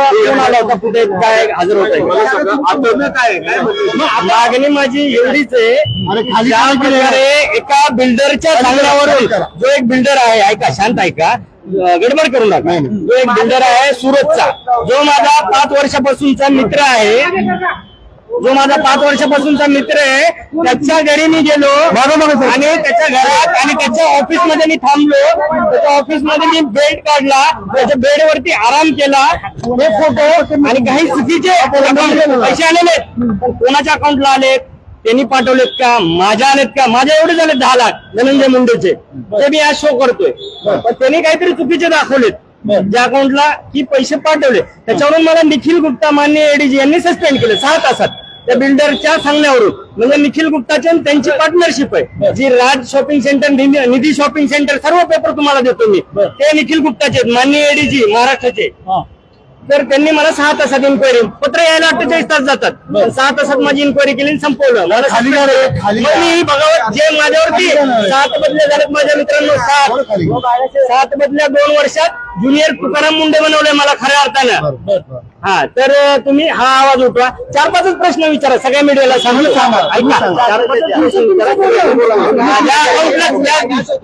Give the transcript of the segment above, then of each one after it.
तुमचा फोन आला होता कुठे काय हजर होत काय काय म्हणले मागणी माझी एवढीच आहे खाली ज्या काय केलं? प्रकारे एका बिल्डरच्या सांगण्यावरून जो एक बिल्डर आहे ऐका शांत ऐका. अं, गडबड करू नका. जो एक बिल्डर आहे सुरतचा जो माझा पाच वर्षापासूनचा मित्र आहे जो माझा पाच वर्षापासूनचा मित्र आहे त्याच्या घरी मी गेलो. आणि त्याच्या घरात आणि त्याच्या ऑफिसमध्ये मी थांबलो. त्याच्या ऑफिसमध्ये मी बेड काढला. त्याच्या बेडवरती आराम केला. हे फोटो आणि काही चुकीचे पैसे आलेले कोणाच्या अकाउंटला आलेत त्यांनी पाठवलेत का? माझ्या आलेत का? माझ्या एवढे झाले दहा लाख धनंजय मुंडेचे. ते मी आज शो करतोय. पण त्यांनी काहीतरी चुकीचे दाखवलेत. ज्या अकाउंटला की पैसे पाठवले त्याच्यावरून मला निखिल गुप्ता मान्य एडीजी यांनी सस्पेंड केले सहा तासात. त्या बिल्डरच्या सांगण्यावरून. म्हणजे निखिल गुप्ताची आणि त्यांची पार्टनरशिप आहे. जी Raj shopping centre Nidhi Nidhi shopping centre सर्व पेपर तुम्हाला देतो मी. ते निखिल गुप्ताचे मान्य एडीजी महाराष्ट्राचे तर त्यांनी मला सहा तासात इन्क्वायरी पत्र यायला अठ्ठेचाळीस तास जातात. सहा तासात माझी इन्क्वायरी केली संपवलं. मला? मी बघावं जे माझ्यावरती सात बदल्या झालेत माझ्या मित्रांनो. सात. सात बदल्या दोन वर्षात ज्युनियर तुकाराम मुंडे बनवले मला खऱ्या अर्थानं. हा तर तुम्ही हा आवाज उठवा. चार पाचच प्रश्न विचारा सगळ्या मीडियाला सांगू. सांगा, ऐका. चार पाचच प्रश्न विचारा माझ्या अकाउंटला त्या-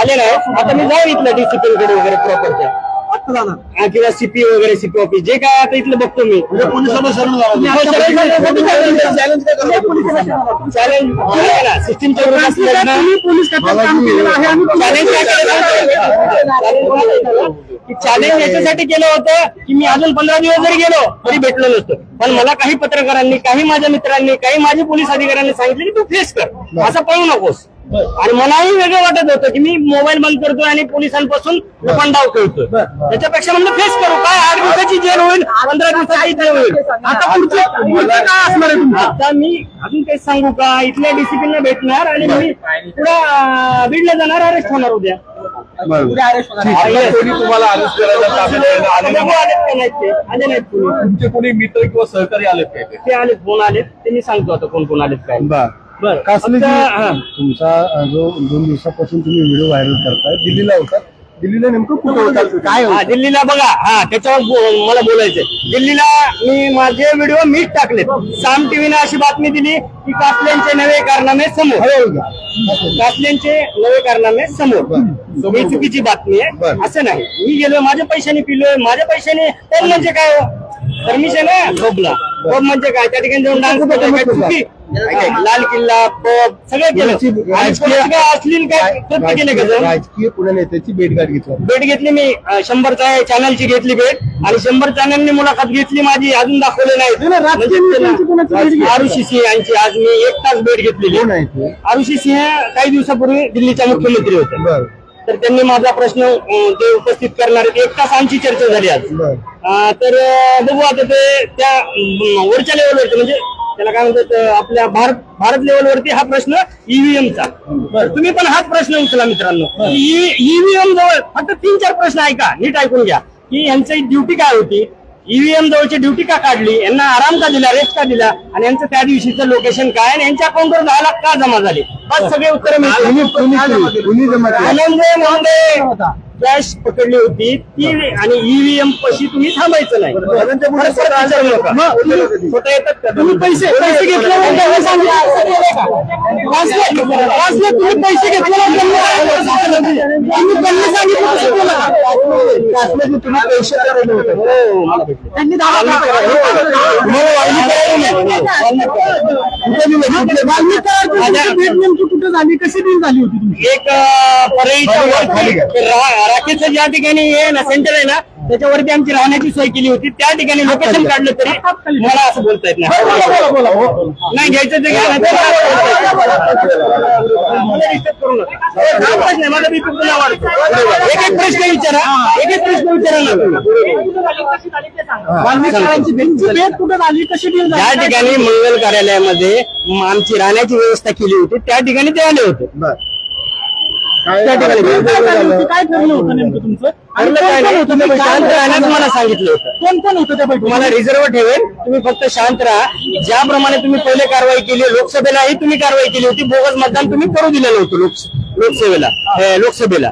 आले नाही. आता मी जाऊ इथलं डीसीपी कडे वगैरे प्रॉपरच्या किंवा सीपी वगैरे सीपी ऑफिस जे काय आता इथलं बघतो मी. चॅलेंज सिस्टीमच्या चॅलेंज याच्यासाठी केलं होतं. की मी अजून पंधरा दिवस जरी गेलो तरी भेटलो नसतो. पण मला काही पत्रकारांनी काही माझ्या मित्रांनी काही माझे पोलीस अधिकाऱ्यांनी सांगितले की तू फेस कर. असं पळू नकोस. आणि मलाही वेगळं वाटत होतं की मी मोबाईल बंद करतोय आणि पोलिसांपासून लपंडाव खेळतोय. त्याच्यापेक्षा म्हणलं फेस करू. काय आठ दिवसाची जेल होईल पंधरा दिवसाची जेल होईल. आता पुढचं पुढचं काय असणार आहे तुमचं? आता मी अजून काही सांगू का? इथल्या डिसिप्लिनला भेटणार आणि मी पुढे बीडला जाणार अरेस्ट होणार उद्या. कोणी कोणी तुमचे कोणी मित्र किंवा सहकारी आलेत काय ते? ते आलेत फोन आलेत? ते मी सांगतो आता कोण कोण आलेत काय. बरं कासले फक्त, हा. तुमचा जो दोन दिवसापासून तुम्ही व्हिडिओ व्हायरल करताय दिल्लीला होता दिल्लीला नेमकं कुठे होता काय हा होतं दिल्लीला बघा हा त्याच्यावर बो- मला बोलायचंय. दिल्लीला मी माझे व्हिडिओ मीच टाकलेत. साम टीव्हीने अशी बातमी दिली की कासल्यांचे नवे कारनामे समोर. कासल्यांचे नवे कारनामे समोर. ही चुकीची बातमी आहे. बरं. असं नाही. मी गेलो माझ्या पैशाने पिलोय माझ्या पैशाने तर म्हणजे काय हो? परमिशन आहे पबला पब म्हणजे काय? त्या ठिकाणी जाऊन डान्स करतोय काय चुकी? लाल किल्ला पब सगळं केलं. आणि कोणाचं काय अश्लील काय कृत्य केले का जाऊन? राजकीय पुणे नेत्याची भेटगाठ घेतली. भेट घेतली मी अं, शंभरचा चॅनलची घेतली भेट. आणि शंभर चॅनलनी मुलाखत घेतली माझी अजून दाखवले नाही आरुषी सिंह यांची आज मी एक तास भेट घेतलेली. कोण आहे ते? आरुषी सिंह काही दिवसापूर्वी दिल्लीच्या मुख्यमंत्री होते. बर. तर त्यांनी माझा प्रश्न ते उपस्थित करणार एक तास आमची चर्चा झाली आज. तर बघू आता ते त्या वरच्या लेवलवरती म्हणजे त्याला काय म्हणतात आपल्या भारत भारत लेवलवरती हा प्रश्न ईव्हीएमचा तुम्ही पण हाच प्रश्न उचला मित्रांनो. ईव्हीएम जवळ फक्त तीन चार प्रश्न ऐका नीट ऐकून घ्या. की यांची ड्युटी काय होती? ईव्हीएम जवळची ड्युटी का काढली? यांना आराम का दिला रेस्ट का दिला? आणि यांचं त्या दिवशीचं लोकेशन काय? आणि यांच्या अकाउंटवर दहा लाख का जमा झाले? बस सगळे उत्तर केली? आनंद कॅश पकडली होती ती आणि ईव्हीएम पशी तुम्ही थांबायचं नाही येतात का तुम्ही पैसे पैसे घेतले म्हणजे हे तुम्ही पैसे घेतले म्हणजे तुम्ही पैसे करायला होते हो, कुठे झाली कशी डील झाली होती एक परळीच्या खाली घ्या, वरती खाली घ्या. रा- राकेशचं ज्या ठिकाणी हे ना सेंटर आहे ना त्याच्यावरती आमची राहण्याची सोय केली होती. त्या ठिकाणी लोकेशन काढलं तरी मला असं बोलता येत नाही. नाही घ्यायचं ते घ्या मला. हा पुन्हा वाढतो. एक एक प्रश्न विचारा. एक एक प्रश्न विचारा ना. कुठे कशी ज्या ठिकाणी मंगल कार्यालयामध्ये आमची राहण्याची व्यवस्था केली होती त्या ठिकाणी ते आले होते. बर. त्या ठिकाणी काय भेटलो. झालं? होतं? काय ठरलं होतं नेमकं तुमचं? आणि ठरलं कोण काय कोण नाही. होतं तुम्ही ते? शांत काय राहण्याचं मला सांगितलं होतं. कोण कोण होतं त्या तुम्हाला रिझर्व ठेवेल तुम्ही फक्त शांत राहा. ज्याप्रमाणे तुम्ही पहिले कारवाई केली लोकसभेलाही तुम्ही कारवाई केली होती. बोगस मतदान तुम्ही करू दिलेलं होतं लोक लोकसेवेला लोकसभेला.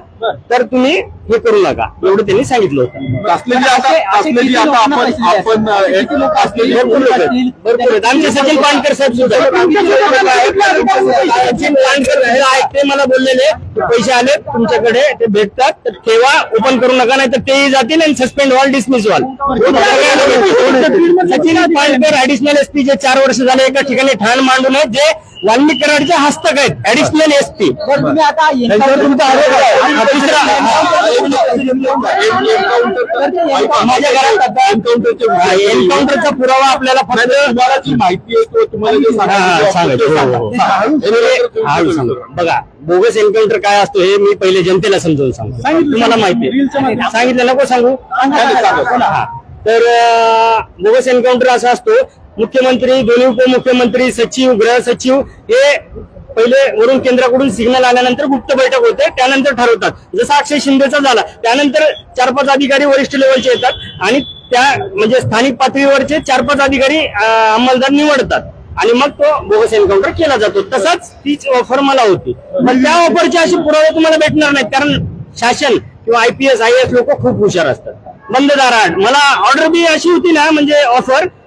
तर तुम्ही हे करू नका. एवढं त्यांनी सांगितलं होतं. आहेत. आमचे सचिन पानकर साहेब सुद्धा आहेत. सचिन पानकर आहेत. ते मला बोललेले. पैसे आले तुमच्याकडे ते भेटतात. तर ठेवा ओपन करू नका नाही तर तेही जातील आणि सस्पेंड व्हाल डिसमिस व्हाल. सचिन पानकर ऍडिशनल एसपी जे चार वर्ष झाले एका ठिकाणी ठाण मांडून जे वाल्मिक कराडचे हस्तक आहेत ऍडिशनल तुमचा. हा, दुसरा माझ्या घरात एन्काउंटरचा पुरावा आपल्याला फक्त माहिती हा, हा. हो. बघा बोगस एन्काउंटर काय असतो हे मी पहिले जनतेला समजावून सांगतो. तुम्हाला माहिती आहे. सांगितलं नको सांगू. हा. तर बोगस एन्काउंटर असा असतो मुख्यमंत्री दोन्ही उपमुख्यमंत्री सचिव गृह सचिव हे पहिले वरून केंद्राकडून सिग्नल आल्यानंतर गुप्त बैठक होते त्यानंतर ठरवतात. जसा अक्षय शिंदेचा झाला त्यानंतर चार पाच अधिकारी वरिष्ठ लेवलचे येतात आणि त्या म्हणजे स्थानिक पातळीवरचे चार पाच अधिकारी अंमलदार निवडतात. आणि मग तो बोगस एन्काउंटर केला जातो. तसाच तीच ऑफर मला होती. पण त्या ऑफरचे असे पुरावे तुम्हाला भेटणार नाहीत कारण शासन किंवा आयपीएस आय एस लोक खूप हुशार असतात. बंद दारात मला ऑर्डर बी अशी होती ना म्हणजे ऑफर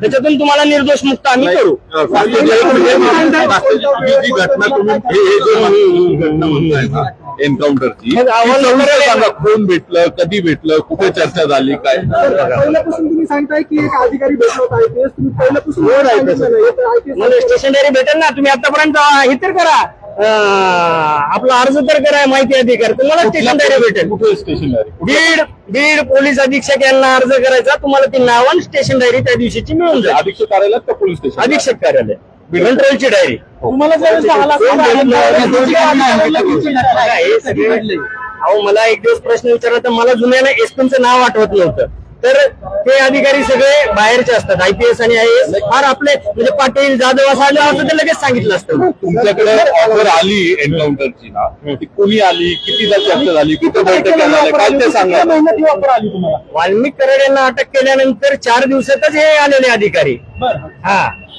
त्याच्यातून तुम्हाला निर्दोष मुक्त आम्ही करू. ही जी घटना तुम्ही हे हे जे म्हणताय, घटना म्हणताय ना एन्काउंटरची सांगा कोण भेटलं कधी भेटलं कुठे चर्चा झाली काय? पहिल्यापासून तुम्ही सांगताय की एक अधिकारी भेटला होता तुम्ही पहिल्यापासून हो, मला स्टेशनरी भेटेल ना तुम्ही आतापर्यंत हे तर करा. आपला अर्ज तर करा माहिती अधिकार तुम्हाला स्टेशनरी भेटेल कुठे स्टेशनरी बीड बीड पोलीस अधीक्षक यांना अर्ज करायचा तुम्हाला ती नाव स्टेशन डायरी त्या दिवशीची मिळून जाईल अधीक्षक कार्यालयात का पोलीस स्टेशन अधीक्षक कार्यालय कंट्रोलची डायरी तुम्हाला भेटलं? हे अहो मला एक दिवस प्रश्न विचारला तर मला जुन्याला एसपीचं नाव आठवत नव्हतं तर ते अधिकारी सगळे बाहेरचे असतात. आयपीएस आणि आय एस फार आपले म्हणजे पाटील जाधव असं आलं असं ते लगेच सांगितलं असतं. तुमच्याकडे ऑफर आली एन्काउंटरची ना ती कोणी आली? कितीदा चर्चा झाली? कुठे बैठक काय ते सांगा. ऑफर आली तुम्हाला? वाल्मिक कराड यांना अटक केल्यानंतर चार दिवसातच हे आलेले अधिकारी. बरं. हा.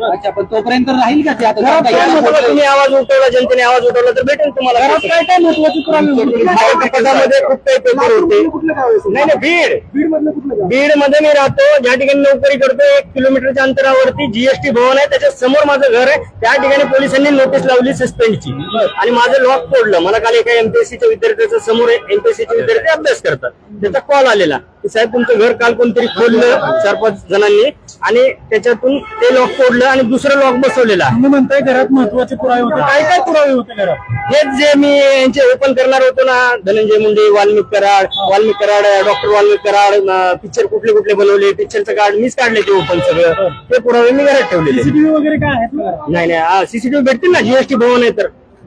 अच्छा पण तोपर्यंत राहील का ते? आता घरात काय? तुम्ही आवाज उठवला जनतेने आवाज उठवला तर भेटेल तुम्हाला. घरात काय काय महत्वाची पुरावे होते? पदामध्ये खूप काही पेपर होते. कुठलं गाव आहे? नाही नाही बीड. बीड मधलं कुठलं गाव? बीडमध्ये मी राहतो. ज्या ठिकाणी नोकरी करतो एक किलोमीटरच्या अंतरावरती जीएसटी भवन आहे. त्याच्यासमोर माझं घर आहे. त्या ठिकाणी पोलिसांनी नोटीस लावली सस्पेंडची आणि माझं लॉक तोडलं मला काल एका एमपीएससीच्या विद्यार्थ्याच्या समोर एमपीएससीचे विद्यार्थी अभ्यास करतात. त्याचा कॉल आलेला. की साहेब तुमचं घर काल कोणतरी खोललं चार पाच जणांनी आणि त्याच्यातून ते लॉक तोडलं आणि दुसरं लॉक बसवलेलं आहे. तुम्ही म्हणताय घरात महत्त्वाचे पुरावे होते. काय काय पुरावे होते घरात? हेच जे मी यांचे ओपन करणार होतो ना धनंजय मुंडे वाल्मिक कराड वाल्मिक कराड डॉक्टर वाल्मिक कराड पिक्चर कुठले कुठले बनवले पिक्चरचं कार्ड मीच काढले ते ओपन सगळं. ते पुरावे मी घरात ठेवलेले. सीसीटीव्ही वगैरे काय आहेत? नाही नाही सीसीटीव्ही भेटतील ना जीएसटी भवन आहे तर.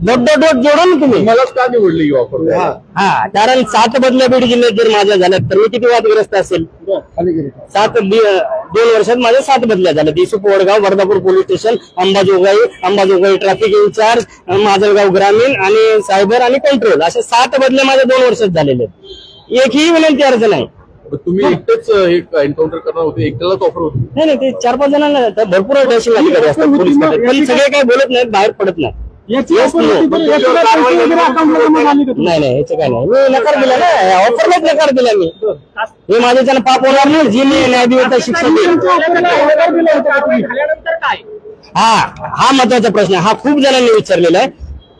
डॉट डॉट डॉट जोडा ना तुम्ही. मलाच का निवडली ही ऑफर हा. कारण सात बदल्या बीड जिल्ह्यात जर माझ्या झाल्यात तर मी किती वादग्रस्त असेल? खाली गेले. सात दोन वर्षात माझ्या सात बदल्या झाल्या दिसू Vadgaon Wardhapur police station Ambajogai Ambajogai traffic in charge Majalgaon ग्रामीण आणि सायबर आणि कंट्रोल अशा सात बदल्या माझ्या दोन वर्षात झालेले आहेत. एकही विनंती अर्ज नाही. तुम्ही एकटेच हे एन्काउंटर करणार होते एकट्यालाच ऑफर होती? नाही नाही ते चार पाच जणांना भरपूर डॅशिंग अधिकारी असतात पोलीस खात्यात. पण सगळे काही बोलत नाहीत बाहेर पडत नाही याची? नाही नाही याचं काय नाही. मी नकार दिला ना. ऑफरलाच नकार दिला मी. हे माझ्याच्यानं पाप होणार नाही जी मी न्यायदेवता शिक्षा देईल तुमच्या offer ला नकार दिला होता? का तुम्ही? हा हा महत्त्वाचा प्रश्न आहे. हा खूप जणांनी विचारलेला आहे.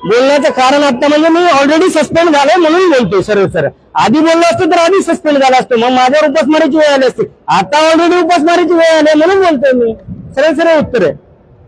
बोलण्याचं कारण आता म्हणजे मी ऑलरेडी सस्पेंड झालोय म्हणून बोलतोय सरळ सरळ. आधी बोललो असतो तर आधी सस्पेंड झाला असतो. मग माझ्यावर उपासमारीची वेळ आली असते. आता ऑलरेडी उपासमारीची वेळ आली आहे म्हणून बोलतोय मी. सरळ सरळ उत्तर आहे.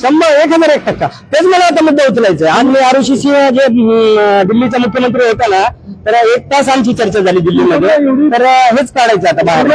शंभर एक हजार एक टक्का. तेच मला आता मुद्दा उचलायचा आहे. मी आरुषी सिंह जे दिल्लीचा मुख्यमंत्री होता ना तर एक तास आमची चर्चा झाली दिल्लीमध्ये. तर हेच काढायचं आता बाहेर.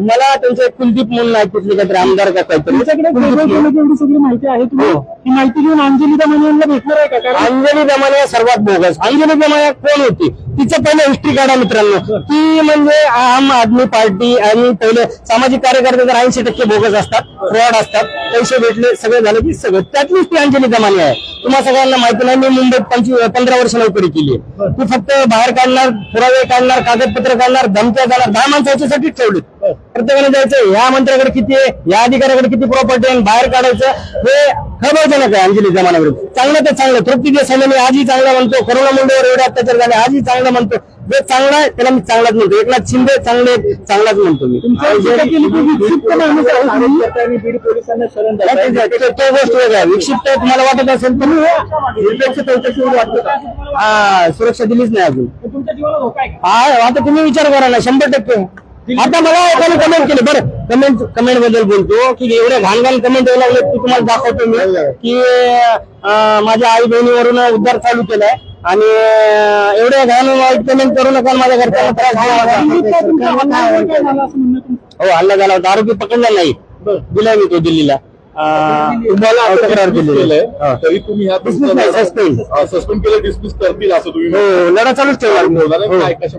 मला त्यांचे कुलदीप म्हणून आहेत तिथले काहीतरी आमदार का काहीतरी. सगळी माहिती आहे. हो. ती माहिती घेऊन अंजली दमानी यांना भेटणार आहे का? अंजली दमाने सर्वात बोगस. अंजली दमाने कोण होती? तिचं पहिलं हिस्ट्री काढा मित्रांनो. ती म्हणजे आम आदमी पार्टी आणि पहिले सामाजिक कार्यकर्ते तर ऐंशी टक्के बोगस असतात फ्रॉड असतात. पैसे भेटले सगळं झालं की सगळं. त्यातलीच ती अंजली दमाने आहे. तुम्हाला सगळ्यांना माहिती नाही मी मुंबईत पंचवीस पंधरा वर्ष नोकरी केली ती फक्त बाहेर काढणार पुरावे काढणार कागदपत्र काढणार धमक्या काढणार दहा माणसं याच्यासाठीच ठेवली. प्रत्येकाने जायचं या मंत्र्याकडे किती आहे? या अधिकाऱ्याकडे किती प्रॉपर्टी आहे? बाहेर काढायचं? हे खबरजनक आहे अंजली जमानाविरुद्ध. चांगलं तर चांगलं. तृप्ती देसाईला मी आजही चांगला म्हणतो. करोना मुंडेवर एवढे अत्याचार झाले आजही चांगलं म्हणतो. जे चांगला आहे त्याला मी चांगलाच म्हणतो. एकनाथ शिंदे चांगले आहेत, चांगलाच म्हणतो मी. तो तो गोष्ट वेगळा आहे. विक्षिप्त तुम्हाला वाटत असेल तर चौकशी वाटतं हा सुरक्षा दिलीच नाही अजून? हा आता तुम्ही विचार करा ना. शंभर टक्के. आता मला एकाने कमेंट केली. बरं कमेंट कमेंटबद्दल बोलतो की एवढे घाण घाण कमेंट यायला लागले की तुम्हाला दाखवतो मी. की माझ्या आई बहिणीवरून उद्धार चालू केलाय. आणि एवढे घाण वाईट कमेंट करू नका माझ्या घरच्यांना त्रास? हो हल्ला झाला होता. आरोपी पकडला नाही. दिलाय मी तो दिल्लीला. तरी तुम्ही. सस्पेंड केलं डिस्मिस करतील असं तुम्ही हो लढा चालूच हो. काय कशा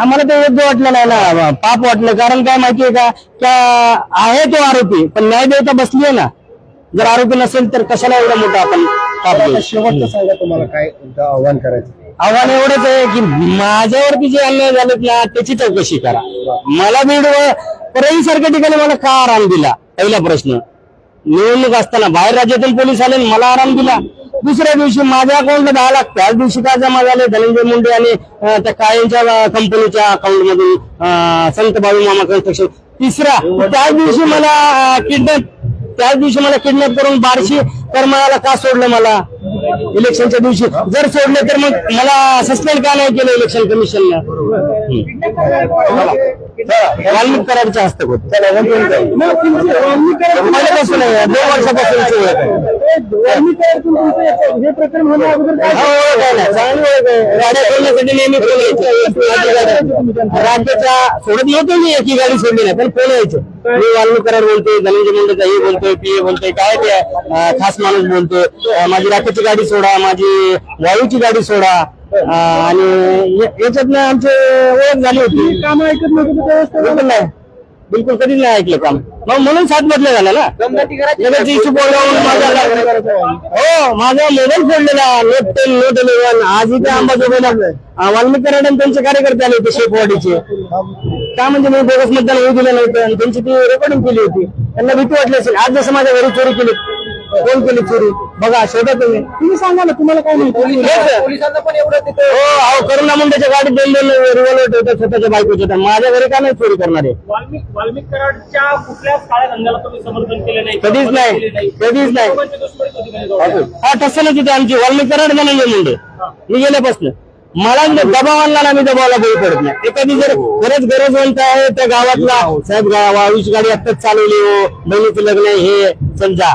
आम्हाला ते योग्य वाटलं नाही ना. पाप वाटलं. कारण काय माहितीये का? क्या आहे तो आरोपी पण न्याय देवता बसली आहे ना. जर आरोपी नसेल तर कशाला एवढा मोठा आपण पाप? शेवटचं सांगा तुम्हाला काय आव्हान करायचं आव्हान एवढंच आहे की माझ्यावरती जे अन्याय झालेत ना त्याची चौकशी करा. मला बीड परळी सारख्या ठिकाणी मला का आराम दिला? पहिला प्रश्न. निवडणूक असताना बाहेर राज्यातून पोलीस आले मला आराम दिला. दुसऱ्या दिवशी माझ्या अकाउंटला दहा लाख त्याच दिवशी काय जमा झाले धनंजय मुंडे आणि त्या कायमच्या कंपनीच्या अकाउंट मधून संत बाबू मामा कन्स्ट्रक्शन तिसरा त्याच दिवशी मला किडनॅप त्याच दिवशी मला किडनॅप करून बारशी करमाळ्याला का सोडलं मला? इलेक्शनच्या दिवशी. जर सोडले तर मग मला सस्पेंड का नाही केलं इलेक्शन कमिशननं वाल्मिक कराडच्या हस्तक होत पहिल्यापासून आहे, दोन वर्षापासूनची ओळख आहे. हे प्रकरण होण्या अगोदर काय हा, ओळख आहे ना, चांगली ओळख आहे. गाड्या सोडण्यासाठी नेहमी फोन यायचे राज्याच्या सोडत नव्हतो मी एकी गाडी सोडली नाही पण फोन यायचे. मी वाल्मिक कराड बोलतोय धनंजय मुंडेचा हे बोलतोय पी बोलतोय काय ते अं, खास माणूस बोलतोय. अं, माझी राखेची गाडी सोडा माझी वाळूची गाडी सोडा. आणि या- याच्यातनं आमची ओळख झाली होती. काम ऐकत नव्हतं नाही. बिलकुल कधीच नाही ऐकलं काम. मग म्हणून सात बदल्या झाला ना. हो माझा मोबाईल फोडलेला नोट टेन नोट इलेव्हन आज इथे अंबाजोबाईला वाल्मिक कराड आणि त्यांचे कार्यकर्ते आले होते शेपवाडीचे का म्हणजे मी बोगस मतदान होऊ दिलं नव्हतं आणि त्यांची ती रेकॉर्डिंग केली होती. त्यांना भीती वाटली असेल. आज जसं माझ्या घरी चोरी केली. कोण केली चोरी? बघा शोधा तुम्ही. तुम्ही सांगा ना तुम्हाला काय माहिती? हेच. पोलिसांना पण एवढं तिथं हो अहो करुणा मुंडेच्या गाडीत दोन दोन रिव्हॉल्वर ठेवतात स्वतःच्या बायकोच्या तर माझ्या घरी का नाही चोरी करणारे वाल्मिक वाल्मिक कराडच्या कुठल्याच काळ्या धंद्याला तुम्ही समर्थन केलं नाही कधीच नाही. केले कधीच नाही. होती. हा ठसनच होती आमची. वाल्मिक कराड धनंजय मुंडे. मी गेल्यापासून. मला दबाव आणला ना मी दबावाला बळी पडत नाही. एखादी जर खरंच गरजवंत आहे त्या गावातला साहेब गा- वाळूची गाडी आत्ताच चालवली हो. बहिणीचं लग्न आहे हे. समजा.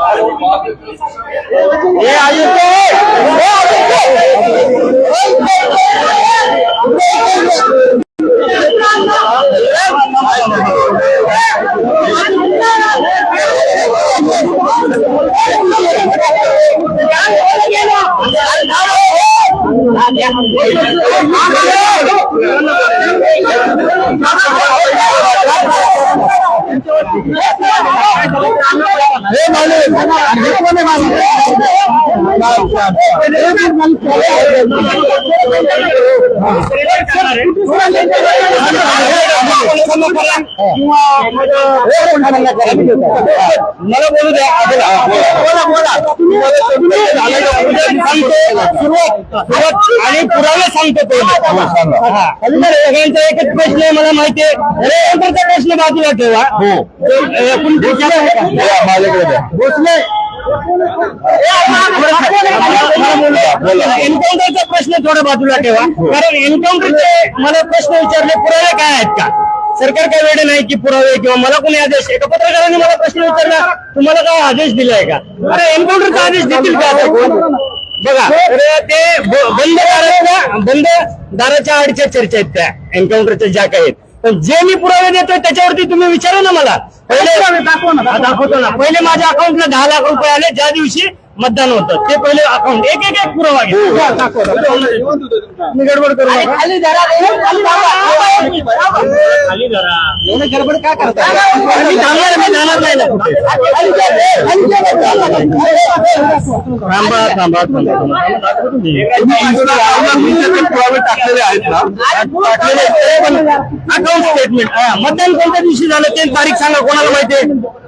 सर्वांना. हे आयुक्त हे मला बोलू द्या आणि पुरावे सांगतो तो सगळ्यांचा एकच प्रश्न आहे. मला माहितीये प्रश्न बाजूला ठेवा. माझ्याकडे भोसले एन्काउंटरचा प्रश्न थोडा बाजूला ठेवा. कारण एन्काउंटरचे मला प्रश्न विचारले पुरावे काय आहेत का? सरकार काय वेळ नाही की पुरावे किंवा मला कोणी आदेश? एका पत्रकाराने मला प्रश्न विचारला तुम्हाला काय आदेश दिलाय का? अरे एन्काउंटरचा आदेश देतील का? बघा ते बंद दाराच्या बंद दाराच्या आडच्या चर्चा आहेत त्या एन्काउंटरच्या ज्या काही आहेत. जे मी पुरावे देतोय त्याच्यावरती तुम्ही विचारा ना मला. पहिले दाखवतो ना. पहिले माझ्या अकाउंटला दहा लाख रुपये आले. ज्या दिवशी मतदान होतं ते पहिले अकाउंट एक एक एक पुरावा मी गडबड करू नका. खाली धरा एवढं गडबड का करता मी थांबणार मी जाणार नाही ना कुठे. थांबा थांबा थांबा पुरावे टाकलेले आहेत ना अकाउंट स्टेटमेंट मतदान कोणत्या दिवशी झालं ते तारीख सांगा कोणाला माहिती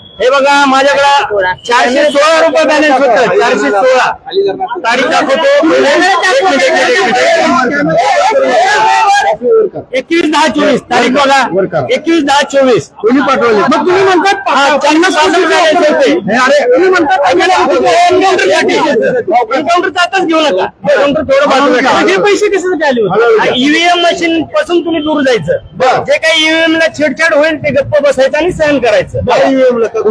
हे बघा माझ्याकडे चारशे सोळा रुपये बॅलन्स होतं. चारशे सोळा. तारीख दाखवतो. एकवीस दहा चोवीस. तारीख बघा. एकवीस दहा चोवीस. तुम्ही पाठवले. मग तुम्ही म्हणतात हा, त्यांना पार्सल करायचे होते. अरे तुम्ही म्हणतात एन्काउंटरचा आताच घेऊ नका एन्काउंटर थोडं बाजूला हे पैसे कसे आले होते? ईव्हीएम मशीन पासून तुम्ही दूर जायचं. जे काही ईव्हीएम ला छेडछाड होईल ते गप्प बसायचं आणि सहन करायचं. आणि माझं-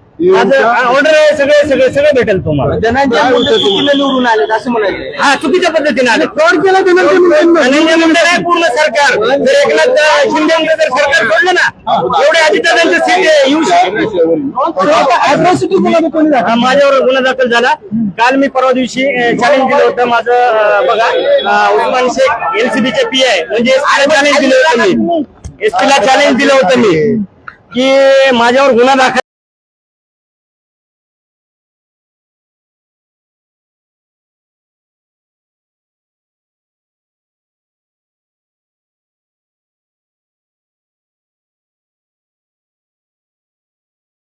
ऑर्डर आहे सगळे सगळे सगळे भेटेल तुम्हाला. धनंजय मुंडे चुकीनं निवडून आले असं म्हणायचं. हा चुकीच्या पद्धतीने आले. फ्रॉड केला धनंजय मुंडे नाही पूर्ण सरकार. जर एकनाथ शिंदे जर सरकार सोडलं ना एवढे अजितदादांचे सीट येऊ शकते हा, माझ्यावर गुन्हा दाखल झाला. काल मी परवा दिवशी चॅलेंज दिलं होतं माझं बघा उस्मान शेख एनसीबीचे पी आहे म्हणजे चॅलेंज दिलं होतं मी. ला चॅलेंज दिलं होतं मी की माझ्यावर गुन्हा दाखल